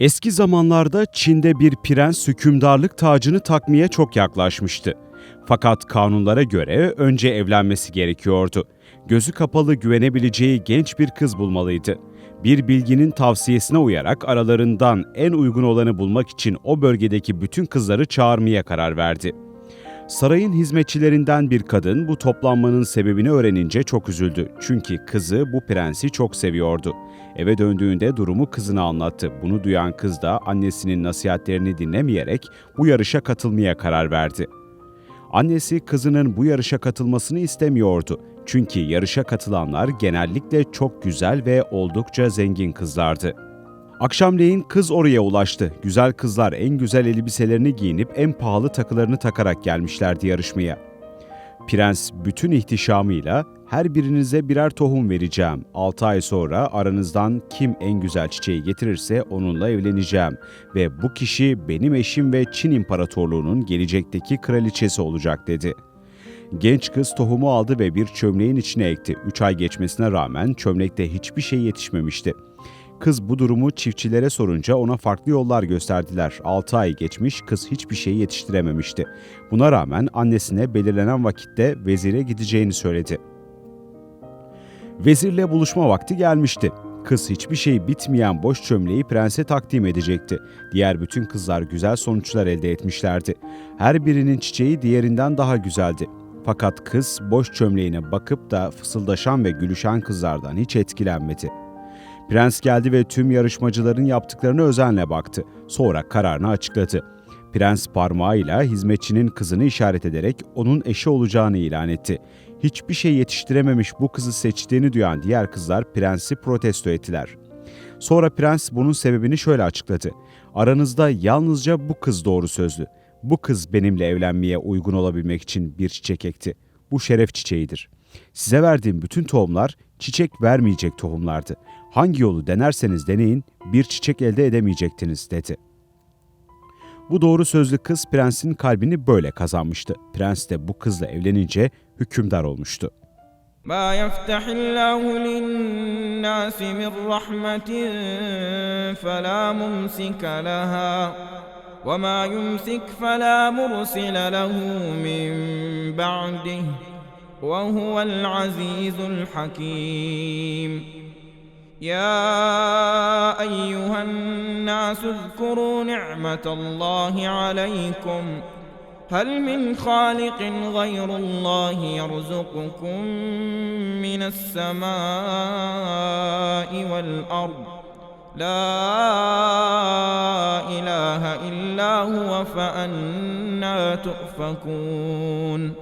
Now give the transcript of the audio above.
Eski zamanlarda Çin'de bir prens hükümdarlık tacını takmaya çok yaklaşmıştı. Fakat kanunlara göre önce evlenmesi gerekiyordu. Gözü kapalı güvenebileceği genç bir kız bulmalıydı. Bir bilginin tavsiyesine uyarak aralarından en uygun olanı bulmak için o bölgedeki bütün kızları çağırmaya karar verdi. Sarayın hizmetçilerinden bir kadın bu toplanmanın sebebini öğrenince çok üzüldü. Çünkü kızı bu prensi çok seviyordu. Eve döndüğünde durumu kızına anlattı. Bunu duyan kız da annesinin nasihatlerini dinlemeyerek bu yarışa katılmaya karar verdi. Annesi kızının bu yarışa katılmasını istemiyordu. Çünkü yarışa katılanlar genellikle çok güzel ve oldukça zengin kızlardı. Akşamleyin kız oraya ulaştı. Güzel kızlar en güzel elbiselerini giyinip en pahalı takılarını takarak gelmişlerdi yarışmaya. Prens bütün ihtişamıyla her birinize birer tohum vereceğim. 6 ay sonra aranızdan kim en güzel çiçeği getirirse onunla evleneceğim ve bu kişi benim eşim ve Çin İmparatorluğu'nun gelecekteki kraliçesi olacak dedi. Genç kız tohumu aldı ve bir çömleğin içine ekti. 3 ay geçmesine rağmen çömlekte hiçbir şey yetişmemişti. Kız bu durumu çiftçilere sorunca ona farklı yollar gösterdiler. 6 ay geçmiş, kız hiçbir şey yetiştirememişti. Buna rağmen annesine belirlenen vakitte vezire gideceğini söyledi. Vezirle buluşma vakti gelmişti. Kız hiçbir şey bitmeyen boş çömleği prense takdim edecekti. Diğer bütün kızlar güzel sonuçlar elde etmişlerdi. Her birinin çiçeği diğerinden daha güzeldi. Fakat kız boş çömleğine bakıp da fısıldaşan ve gülüşen kızlardan hiç etkilenmedi. Prens geldi ve tüm yarışmacıların yaptıklarına özenle baktı. Sonra kararını açıkladı. Prens parmağıyla hizmetçinin kızını işaret ederek onun eşi olacağını ilan etti. Hiçbir şey yetiştirememiş bu kızı seçtiğini duyan diğer kızlar prensi protesto ettiler. Sonra prens bunun sebebini şöyle açıkladı. Aranızda yalnızca bu kız doğru sözlü. Bu kız benimle evlenmeye uygun olabilmek için bir çiçek ekti. Bu şeref çiçeğidir. Size verdiğim bütün tohumlar çiçek vermeyecek tohumlardı. Hangi yolu denerseniz deneyin bir çiçek elde edemeyecektiniz dedi. Bu doğru sözlü kız prensin kalbini böyle kazanmıştı. Prens de bu kızla evlenince hükümdar olmuştu. ما يفتح الله للناس من رحمة فلا ممسك لها وما يمسك فلا مرسل له من بعده وهو العزيز الحكيم. يا أيها الناس اذكروا نعمة الله عليكم. هل من خالق غير الله يرزقكم من السماء والأرض؟ لا إله إلا هو فأنا تؤفكون.